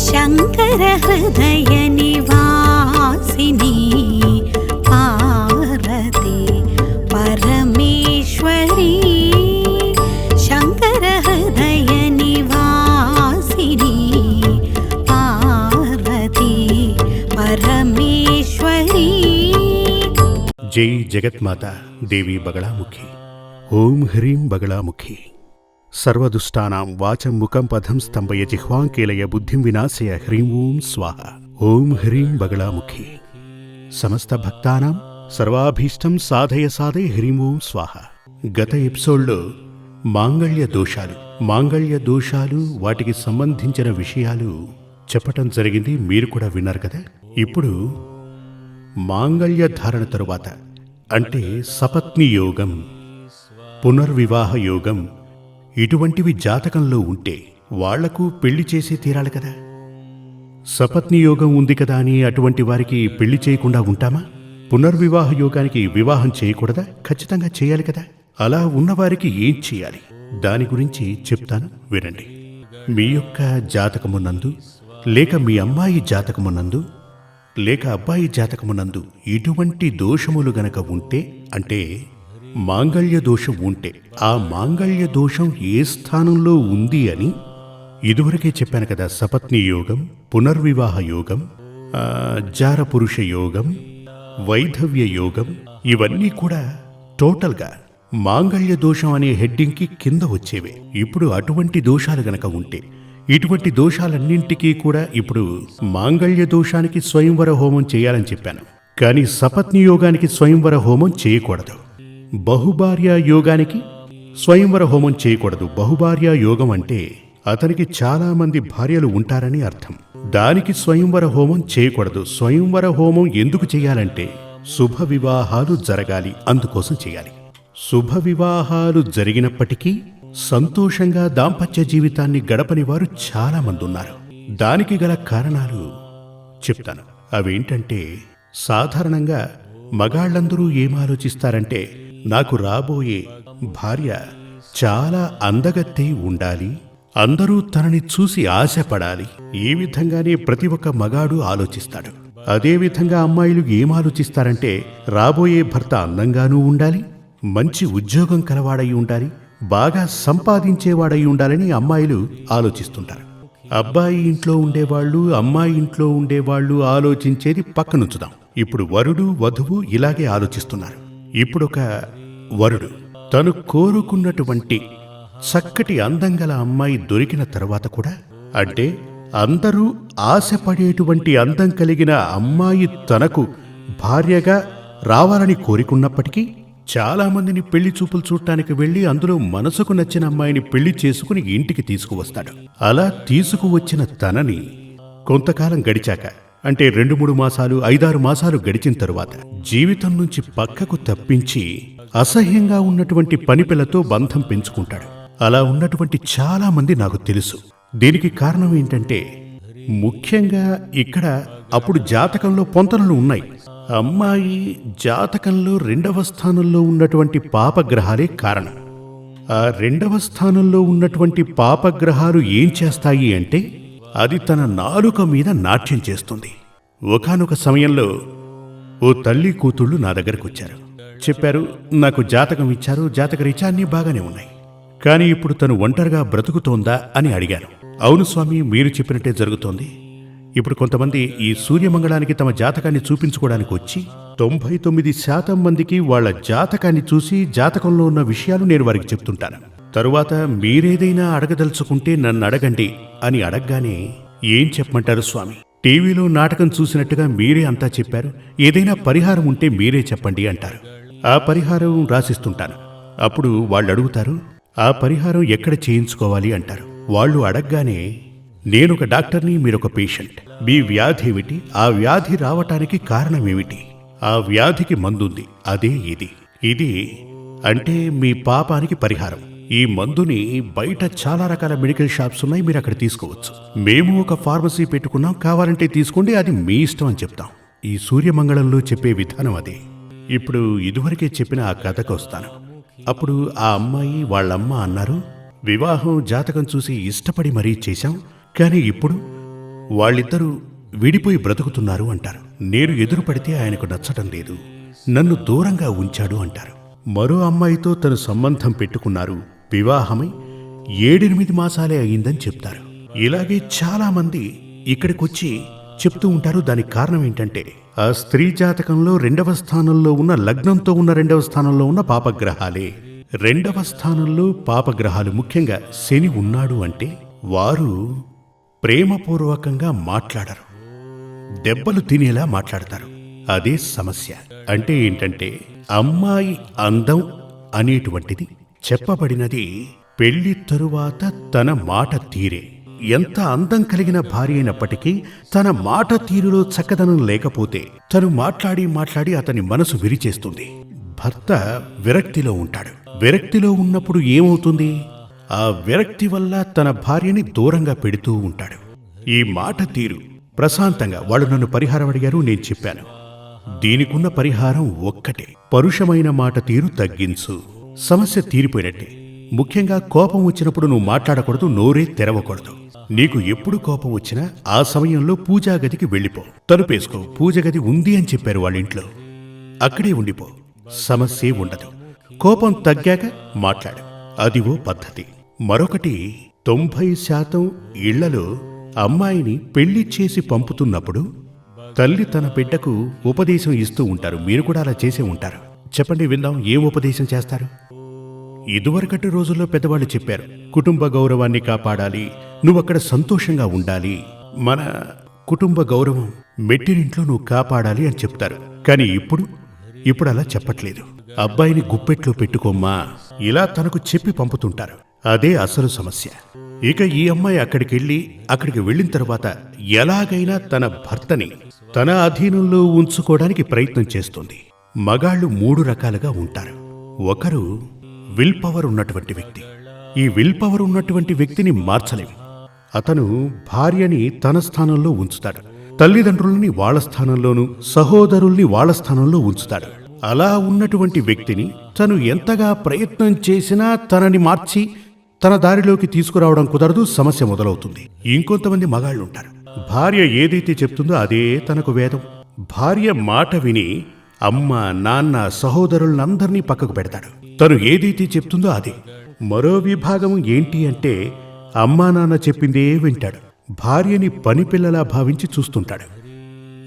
शङ्करयनिवासिनी पार्वती परमेश्वरी। शङ्कर पार्वती परमेश्वरी। जै जगन्माता देवी बगलामुखी। ॐ ह्रीं बगलामुखी। సర్వదుష్టానాం వాచం ముఖం పదం స్తంభయ జిహ్వాంకేలయ బుద్ధిం వినాశయ హ్రీం ఓం స్వాహ. ఓం హ్రీం బగళాముఖి. సమస్త భక్తానాం సర్వాభీష్టం సాధయ సాధయ హ్రీం ఓం స్వాహ. గత ఎపిసోడ్లో మాంగళ్య దోషాలు మాంగళ్య దోషాలు వాటికి సంబంధించిన విషయాలు చెప్పటం జరిగింది మీరు కూడా విన్నారు కదా? ఇప్పుడు మాంగళ్య ధారణ తరువాత అంటే సపత్ని యోగం పునర్వివాహ యోగం ఇటువంటివి జాతకంలో ఉంటే వాళ్ళకు పెళ్ళి చేసి తీరాలి కదా. సపత్ని యోగం ఉంది కదా అని అటువంటి వారికి పెళ్ళి చేయకుండా ఉంటామా? పునర్వివాహ యోగానికి వివాహం చేయకూడదా? ఖచ్చితంగా చేయాలి కదా. అలా ఉన్నవారికి ఏం చేయాలి? దాని గురించి చెప్తాను వినండి. మీ యొక్క జాతకమునందు లేక మీ అమ్మాయి జాతకమునందు లేక అబ్బాయి జాతకమునందు ఇటువంటి దోషములు గనక ఉంటే అంటే మాంగళ్య దోషం ఉంటే ఆ మాంగళ్య దోషం ఏ స్థానంలో ఉంది అని ఇదివరకే చెప్పాను కదా సపత్ని యోగం పునర్వివాహ యోగం జారపురుష యోగం వైధవ్య యోగం ఇవన్నీ కూడా టోటల్గా మాంగళ్య దోషం అనే హెడ్డింగ్కి కింద వచ్చేవే. ఇప్పుడు అటువంటి దోషాలు గనక ఉంటే ఇటువంటి దోషాలన్నింటికీ కూడా ఇప్పుడు మాంగళ్య దోషానికి స్వయంవర హోమం చేయాలని చెప్పాను. కానీ సపత్ని యోగానికి స్వయంవర హోమం చేయకూడదు. బహుభార్య యోగానికి స్వయంవర హోమం చేయకూడదు. బహుభార్య యోగం అంటే అతనికి చాలా మంది భార్యలు ఉంటారని అర్థం. దానికి స్వయంవర హోమం చేయకూడదు. స్వయంవర హోమం ఎందుకు చేయాలంటే శుభ వివాహాలు జరగాలి. అందుకోసం చేయాలి. శుభ వివాహాలు జరిగినప్పటికీ సంతోషంగా దాంపత్య జీవితాన్ని గడపని వారు చాలా మంది ఉన్నారు. దానికి గల కారణాలు చెప్తాను. అవేంటంటే సాధారణంగా మగాళ్ళందరూ ఏం ఆలోచిస్తారంటే నాకు రాబోయే భార్య చాలా అందగత్తై ఉండాలి. అందరూ తనని చూసి ఆశపడాలి. ఈ విధంగానే ప్రతి ఒక్క మగాడు ఆలోచిస్తాడు. అదే విధంగా అమ్మాయిలు ఏం ఆలోచిస్తారంటే రాబోయే భర్త అందంగానూ ఉండాలి మంచి ఉద్యోగం కలవాడై ఉండాలి బాగా సంపాదించేవాడై ఉండాలని అమ్మాయిలు ఆలోచిస్తుంటారు. అబ్బాయి ఇంట్లో ఉండేవాళ్ళు అమ్మాయి ఇంట్లో ఉండేవాళ్ళు ఆలోచించేది పక్కనుంచుదాం. ఇప్పుడు వరుడు వధువు ఇలాగే ఆలోచిస్తున్నారు. ఇప్పుడొక వరుడు. తను కోరుకున్నటువంటి చక్కటి అందంగల అమ్మాయి దొరికిన తర్వాత కూడా అంటే అందరూ ఆశపడేటువంటి అందం కలిగిన అమ్మాయి తనకు భార్యగా రావాలని కోరికున్నప్పటికీ చాలామందిని పెళ్ళి చూపులు చూడటానికి వెళ్ళి అందులో మనసుకు నచ్చిన అమ్మాయిని పెళ్ళి చేసుకుని ఇంటికి తీసుకువస్తాడు. అలా తీసుకువచ్చిన తనని కొంతకాలం గడిచాక అంటే రెండు మూడు మాసాలు ఐదారు మాసాలు గడిచిన తరువాత జీవితం నుంచి పక్కకు తప్పించి అసహ్యంగా ఉన్నటువంటి పనిపిల్లతో బంధం పెంచుకుంటాడు. అలా ఉన్నటువంటి చాలా మంది నాకు తెలుసు. దీనికి కారణం ఏంటంటే ముఖ్యంగా ఇక్కడ అప్పుడు జాతకంలో పొంతనలు ఉన్నాయి. అమ్మాయి జాతకంలో రెండవ స్థానంలో ఉన్నటువంటి పాపగ్రహాలే కారణం. ఆ రెండవ స్థానంలో ఉన్నటువంటి పాపగ్రహాలు ఏం చేస్తాయి అంటే అది తన నాలుక మీద నాట్యం చేస్తుంది. ఒకానొక సమయంలో ఓ తల్లి కూతుళ్ళు నా దగ్గరకు వచ్చారు. చెప్పారు నాకు జాతకం ఇచ్చారు జాతక రీత్యా అన్నీ బాగానే ఉన్నాయి. కానీ ఇప్పుడు తను ఒంటరిగా బ్రతుకుతోందా? అని అడిగాను. అవును స్వామి మీరు చెప్పినట్టే జరుగుతోంది. ఇప్పుడు కొంతమంది ఈ సూర్యమంగళానికి తమ జాతకాన్ని చూపించుకోవడానికి వచ్చి తొంభై తొమ్మిది శాతం మందికి వాళ్ళ జాతకాన్ని చూసి జాతకంలో ఉన్న విషయాలు నేను వారికి చెప్తుంటాను. తరువాత మీరేదైనా అడగదలుచుకుంటే నన్ను అడగండి అని అడగగానే ఏం చెప్పమంటారు స్వామి? టీవీలో నాటకం చూసినట్టుగా మీరే అంతా చెప్పారు. ఏదైనా పరిహారం ఉంటే మీరే చెప్పండి అంటారు. ఆ పరిహారం రాసిస్తుంటాను. అప్పుడు వాళ్ళు అడుగుతారు ఆ పరిహారం ఎక్కడ చేయించుకోవాలి అంటారు. వాళ్ళు అడగగానే నేనొక డాక్టర్ని మీరొక పేషెంట్. మీ వ్యాధి ఏమిటి? ఆ వ్యాధి రావటానికి కారణం ఏమిటి? ఆ వ్యాధికి మందుంది. అదే ఇది. ఇది అంటే మీ పాపానికి పరిహారం. ఈ మందుని బయట చాలా రకాల మెడికల్ షాప్స్ ఉన్నాయి మీరు అక్కడ తీసుకోవచ్చు. మేము ఒక ఫార్మసీ పెట్టుకున్నాం కావాలంటే తీసుకోండి అది మీ ఇష్టం అని చెప్తాం. ఈ సూర్యమంగళంలో చెప్పే విధానం అదే. ఇప్పుడు ఇదివరకే చెప్పిన ఆ కథకు వస్తాను. అప్పుడు ఆ అమ్మాయి వాళ్ళమ్మ అన్నారు వివాహం జాతకం చూసి ఇష్టపడి మరీ చేశాం కానీ ఇప్పుడు వాళ్ళిద్దరూ విడిపోయి బ్రతుకుతున్నారు అంటారు. నేను ఎదురు పడితే ఆయనకు నచ్చటం లేదు. నన్ను దూరంగా ఉంచాడు అంటారు. మరో అమ్మాయితో తను సంబంధం పెట్టుకున్నారు వివాహమై ఏడెనిమిది మాసాలే అయిందని చెప్తారు. ఇలాగే చాలా మంది ఇక్కడికొచ్చి చెప్తూ ఉంటారు. దానికి కారణం ఏంటంటే ఆ స్త్రీ జాతకంలో రెండవ స్థానంలో ఉన్న లగ్నంతో ఉన్న రెండవ స్థానంలో ఉన్న పాపగ్రహాలే. రెండవ స్థానంలో పాపగ్రహాలు ముఖ్యంగా శని ఉన్నాడు అంటే వారు ప్రేమపూర్వకంగా మాట్లాడరు. దెబ్బలు తినేలా మాట్లాడతారు. అదే సమస్య. అంటే ఏంటంటే అమ్మాయి అందం అనేటువంటిది చెప్పబడినది పెళ్ళి తరువాత తన మాట తీరే. ఎంత అందం కలిగిన భార్య అయినప్పటికీ తన మాట తీరులో చక్కదనం లేకపోతే తను మాట్లాడి మాట్లాడి అతని మనసు విరిచేస్తుంది. భర్త విరక్తిలో ఉంటాడు. విరక్తిలో ఉన్నప్పుడు ఏమవుతుంది? ఆ విరక్తి వల్ల తన భార్యని దూరంగా పెడుతూ ఉంటాడు. ఈ మాట తీరు. ప్రశాంతంగా వాళ్ళు నన్ను పరిహారం అడిగారు నేను చెప్పాను. దీనికున్న పరిహారం ఒక్కటే. పరుషమైన మాట తీరు తగ్గించు. సమస్య తీరిపోయినట్టే. ముఖ్యంగా కోపం వచ్చినప్పుడు నువ్వు మాట్లాడకూడదు నోరే తెరవకూడదు. నీకు ఎప్పుడు కోపం వచ్చినా ఆ సమయంలో పూజా గదికి వెళ్ళిపో. తలుపేసుకో పూజ గది ఉంది అని చెప్పారు వాళ్ళ ఇంట్లో. అక్కడే ఉండిపో. సమస్యే ఉండదు. కోపం తగ్గాక మాట్లాడు. అది ఓ పద్ధతి. మరొకటి తొంభై శాతం ఇళ్ళలో అమ్మాయిని పెళ్ళి చేసి పంపుతున్నప్పుడు తల్లి తన బిడ్డకు ఉపదేశం ఇస్తూ ఉంటారు. మీరు కూడా అలా చేసే ఉంటారు. చెప్పండి విందాం ఏ ఉపదేశం చేస్తారు? ఇదివరకటి రోజుల్లో పెద్దవాళ్ళు చెప్పారు కుటుంబ గౌరవాన్ని కాపాడాలి నువ్వక్కడ సంతోషంగా ఉండాలి. మన కుటుంబ గౌరవం మెట్టినింట్లో నువ్వు కాపాడాలి అని చెప్తారు. కానీ ఇప్పుడు ఇప్పుడు అలా చెప్పట్లేదు. అబ్బాయిని గుప్పెట్లో పెట్టుకోమ్మా ఇలా తనకు చెప్పి పంపుతుంటారు. అదే అసలు సమస్య. ఇక ఈ అమ్మాయి అక్కడికి వెళ్ళి అక్కడికి వెళ్ళిన తర్వాత ఎలాగైనా తన భర్తని తన అధీనంలో ఉంచుకోవడానికి ప్రయత్నం చేస్తుంది. మగాళ్ళు మూడు రకాలుగా ఉంటారు. ఒకరు విల్ పవర్ ఉన్నటువంటి వ్యక్తి. ఈ విల్ పవర్ ఉన్నటువంటి వ్యక్తిని మార్చలేం అతను భార్యని తన స్థానంలో ఉంచుతాడు. తల్లిదండ్రుల్ని వాళ్ళ స్థానంలోనూ సహోదరుల్ని వాళ్ళ స్థానంలో ఉంచుతాడు. అలా ఉన్నటువంటి వ్యక్తిని తను ఎంతగా ప్రయత్నం చేసినా తనని మార్చి తన దారిలోకి తీసుకురావడం కుదరదు సమస్య మొదలవుతుంది. ఇంకొంతమంది మగాళ్ళు ఉంటారు భార్య ఏదైతే చెప్తుందో అదే తనకు వేదం. భార్య మాట విని అమ్మ నాన్న సహోదరులందరినీ పక్కకు పెడతాడు. తను ఏదైతే చెప్తుందో అదే. మరో విభాగం ఏంటి అంటే అమ్మా నాన్న చెప్పిందే వింటాడు. భార్యని పనిపిల్లలా భావించి చూస్తుంటాడు.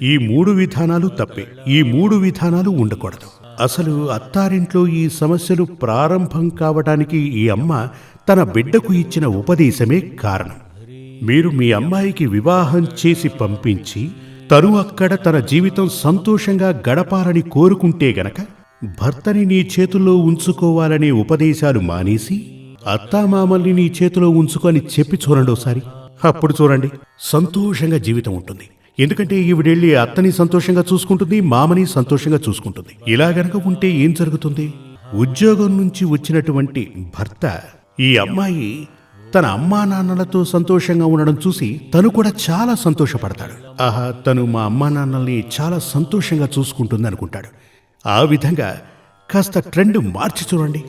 ఈ మూడు విధానాలు తప్పే. ఈ మూడు విధానాలు ఉండకూడదు. అసలు అత్తారింట్లో ఈ సమస్యలు ప్రారంభం కావటానికి ఈ అమ్మ తన బిడ్డకు ఇచ్చిన ఉపదేశమే కారణం. మీరు మీ అమ్మాయికి వివాహం చేసి పంపించి తను అక్కడ తన జీవితం సంతోషంగా గడపాలని కోరుకుంటే గనక భర్తని నీ చేతుల్లో ఉంచుకోవాలనే ఉపదేశాలు మానేసి అత్తామామల్ని నీ చేతిలో ఉంచుకొని చెప్పి చూడండి ఒకసారి అప్పుడు చూడండి సంతోషంగా జీవితం ఉంటుంది. ఎందుకంటే ఈవిడెళ్ళి అత్తని సంతోషంగా చూసుకుంటుంది మామని సంతోషంగా చూసుకుంటుంది. ఇలా గనక ఉంటే ఏం జరుగుతుంది? ఉద్యోగం నుంచి వచ్చినటువంటి భర్త ఈ అమ్మాయి తన అమ్మా నాన్నలతో సంతోషంగా ఉండడం చూసి తను కూడా చాలా సంతోషపడతాడు. ఆహా తను మా అమ్మా నాన్నల్ని చాలా సంతోషంగా చూసుకుంటుంది అనుకుంటాడు. ఆ విధంగా కాస్త ట్రెండ్ మార్చి చూడండి.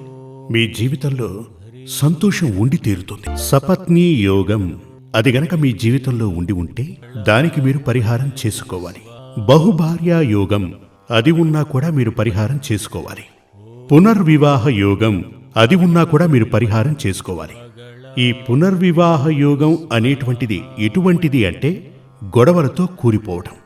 మీ జీవితంలో సంతోషం ఉండి తీరుతుంది. సపత్ని యోగం. అది గనక మీ జీవితంలో ఉండి ఉంటే దానికి మీరు పరిహారం చేసుకోవాలి. బహుభార్యా యోగం. అది ఉన్నా కూడా మీరు పరిహారం చేసుకోవాలి. పునర్వివాహ యోగం. అది ఉన్నా కూడా మీరు పరిహారం చేసుకోవాలి. ఈ పునర్వివాహ యోగం అనేటువంటిది ఎటువంటిది అంటే గొడవలతో కూలిపోవటం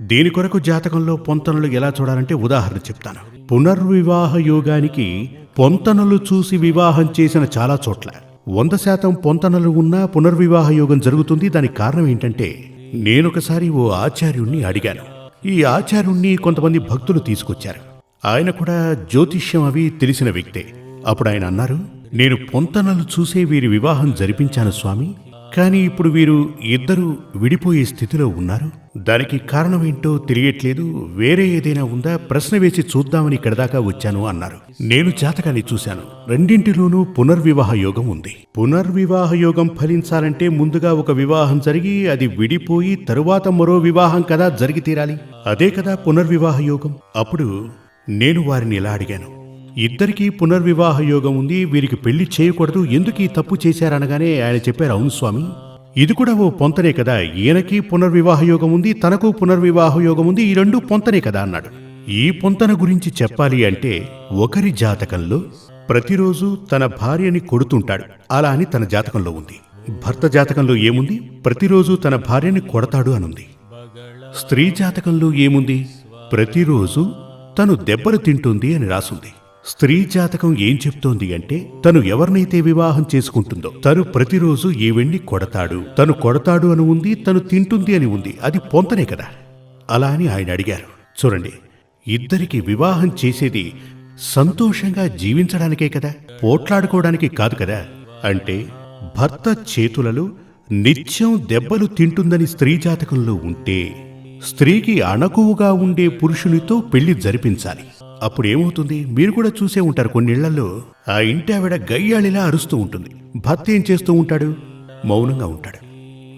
దీని కొరకు జాతకంలో పొంతనలు ఎలా చూడాలంటే ఉదాహరణ చెప్తాను. పునర్వివాహ యోగానికి పొంతనలు చూసి వివాహం చేసిన చాలా చోట్ల వంద శాతం పొంతనలు ఉన్నా పునర్వివాహ యోగం జరుగుతుంది. దానికి కారణం ఏంటంటే నేనొకసారి ఓ ఆచార్యుణ్ణి అడిగాను. ఈ ఆచార్యుణ్ణి కొంతమంది భక్తులు తీసుకొచ్చారు. ఆయన కూడా జ్యోతిష్యం అవి తెలిసిన వ్యక్తే. అప్పుడు ఆయన అన్నారు నేను పొంతనలు చూసే వీరి వివాహం జరిపించాను స్వామి. కానీ ఇప్పుడు వీరు ఇద్దరు విడిపోయే స్థితిలో ఉన్నారు. దానికి కారణమేంటో తెలియట్లేదు. వేరే ఏదైనా ఉందా? ప్రశ్న వేసి చూద్దామని ఇక్కడ దాకా వచ్చాను అన్నారు. నేను జాతకాన్ని చూశాను. రెండింటిలోనూ పునర్వివాహ యోగం ఉంది. పునర్వివాహ యోగం ఫలించాలంటే ముందుగా ఒక వివాహం జరిగి అది విడిపోయి తరువాత మరో వివాహం కదా జరిగి తీరాలి. అదే కదా పునర్వివాహ యోగం. అప్పుడు నేను వారిని ఇలా అడిగాను. ఇద్దరికీ పునర్వివాహ యోగం ఉంది వీరికి పెళ్ళి చేయకూడదు ఎందుకు ఈ తప్పు చేశారనగానే ఆయన చెప్పారు అవును స్వామి. ఇది కూడా ఓ పొంతనే కదా ఈయనకి పునర్వివాహ యోగం ఉంది తనకు పునర్వివాహ యోగం ఉంది ఈ రెండు పొంతనే కదా అన్నాడు. ఈ పొంతన గురించి చెప్పాలి అంటే ఒకరి జాతకంలో ప్రతిరోజు తన భార్యని కొడుతుంటాడు అలా అని తన జాతకంలో ఉంది. భర్త జాతకంలో ఏముంది? ప్రతిరోజు తన భార్యని కొడతాడు అనుంది. స్త్రీ జాతకంలో ఏముంది? ప్రతిరోజు తను దెబ్బలు తింటుంది అని రాసుంది. స్త్రీ జాతకం ఏం చెప్తోంది అంటే తను ఎవరినైతే వివాహం చేసుకుంటుందో తను ప్రతిరోజు ఈవెండి కొడతాడు. తను కొడతాడు అని ఉంది తను తింటుంది అని ఉంది. అది పొంతనే కదా? అలా అని ఆయన అడిగారు. చూడండి ఇద్దరికి వివాహం చేసేది సంతోషంగా జీవించడానికే కదా? పోట్లాడుకోవడానికి కాదు కదా? అంటే భర్త చేతులలో నిత్యం దెబ్బలు తింటుందని స్త్రీ జాతకంలో ఉంటే స్త్రీకి అణకువగా ఉండే పురుషునితో పెళ్ళి జరిపించాలి. అప్పుడు ఏమవుతుంది మీరు కూడా చూసే ఉంటారు కొన్నిళ్ళలో ఆ ఇంటి ఆవిడ గయ్యాళిలా అరుస్తూ ఉంటుంది. భర్త ఏం చేస్తూ ఉంటాడు? మౌనంగా ఉంటాడు.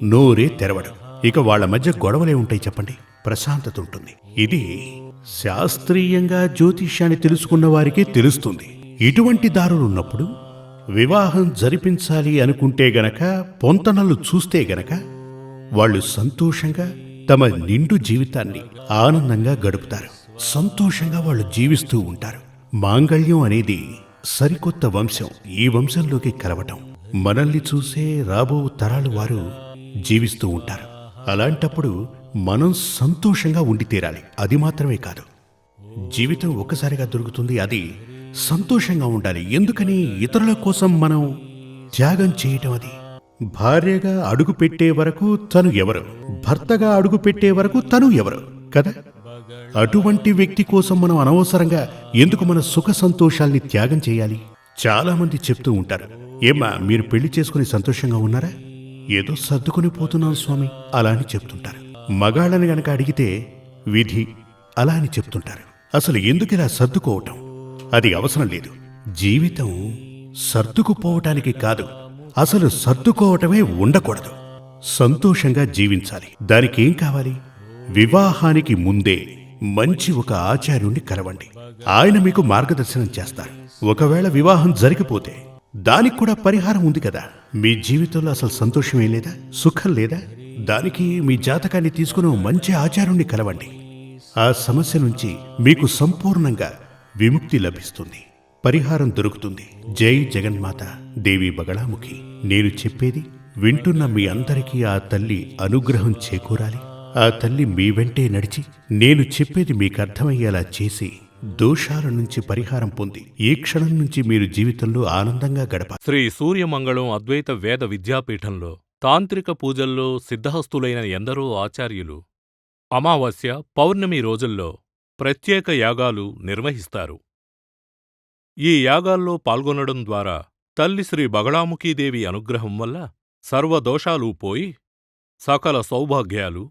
నోరే తెరవడు. ఇక వాళ్ళ మధ్య గొడవలే ఉంటాయి చెప్పండి. ప్రశాంతత ఉంటుంది. ఇది శాస్త్రీయంగా జ్యోతిష్యాన్ని తెలుసుకున్న వారికే తెలుస్తుంది. ఇటువంటి దారులున్నప్పుడు వివాహం జరిపించాలి అనుకుంటే గనక పొంతనలు చూస్తే గనక వాళ్ళు సంతోషంగా తమ నిండు జీవితాన్ని ఆనందంగా గడుపుతారు. సంతోషంగా వాళ్ళు జీవిస్తూ ఉంటారు. మాంగళ్యం అనేది సరికొత్త వంశం. ఈ వంశంలోకి కలవటం. మనల్ని చూసే రాబో తరాలు వారు జీవిస్తూ ఉంటారు. అలాంటప్పుడు మనం సంతోషంగా ఉండి తీరాలి. అది మాత్రమే కాదు. జీవితం ఒక్కసారిగా దొరుకుతుంది. అది సంతోషంగా ఉండాలి. ఎందుకని? ఇతరుల కోసం మనం త్యాగం చేయటం అది. భార్యగా అడుగు పెట్టే వరకు తను ఎవరు? భర్తగా అడుగు పెట్టే వరకు తను ఎవరు? కదా? అటువంటి వ్యక్తి కోసం మనం అనవసరంగా ఎందుకు మన సుఖ సంతోషాల్ని త్యాగం చేయాలి? చాలా మంది చెప్తూ ఉంటారు ఏమ్మా మీరు పెళ్ళి చేసుకుని సంతోషంగా ఉన్నారా? ఏదో సర్దుకుని పోతున్నాం స్వామి అలా అని చెప్తుంటారు. మగాళ్ళని గనక అడిగితే విధి అలా అని చెప్తుంటారు. అసలు ఎందుకు ఇలా సర్దుకోవటం? అది అవసరం లేదు. జీవితం సర్దుకుపోవటానికి కాదు అసలు సర్దుకోవటమే ఉండకూడదు. సంతోషంగా జీవించాలి. దానికి ఏం కావాలి? వివాహానికి ముందే మంచి ఒక ఆచార్యుణ్ణి కలవండి. ఆయన మీకు మార్గదర్శనం చేస్తారు. ఒకవేళ వివాహం జరిగిపోతే దానికి కూడా పరిహారం ఉంది కదా. మీ జీవితంలో అసలు సంతోషమే లేదా? సుఖం లేదా? దానికి మీ జాతకాన్ని తీసుకుని మంచి ఆచార్యుణ్ణి కలవండి. ఆ సమస్య నుంచి మీకు సంపూర్ణంగా విముక్తి లభిస్తుంది. పరిహారం దొరుకుతుంది. జై జగన్మాత. దేవి బగళాముఖి. నేను చెప్పేది వింటున్న మీ అందరికీ ఆ తల్లి అనుగ్రహం చేకూరాలి. ఆ తల్లి మీ వెంటే నడిచి నేను చెప్పేది మీకు అర్థమయ్యేలా చేసి దోషాల నుంచి పరిహారం పొంది ఈ క్షణం నుంచి మీరు జీవితంలో ఆనందంగా గడప శ్రీ సూర్యమంగళం అద్వైత వేద విద్యాపీఠంలో తాంత్రిక పూజల్లో సిద్ధహస్తులైన ఎందరో ఆచార్యులు అమావాస్య పౌర్ణమి రోజుల్లో ప్రత్యేక యాగాలు నిర్వహిస్తారు. ఈ యాగాల్లో పాల్గొనడం ద్వారా తల్లి శ్రీ బగళాముఖీదేవి అనుగ్రహం వల్ల సర్వదోషాలు పోయి సకల సౌభాగ్యాలు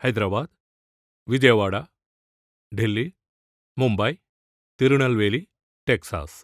హైదరాబాద్ విజయవాడ ఢిల్లీ ముంబై తిరునల్వేలి టెక్సాస్.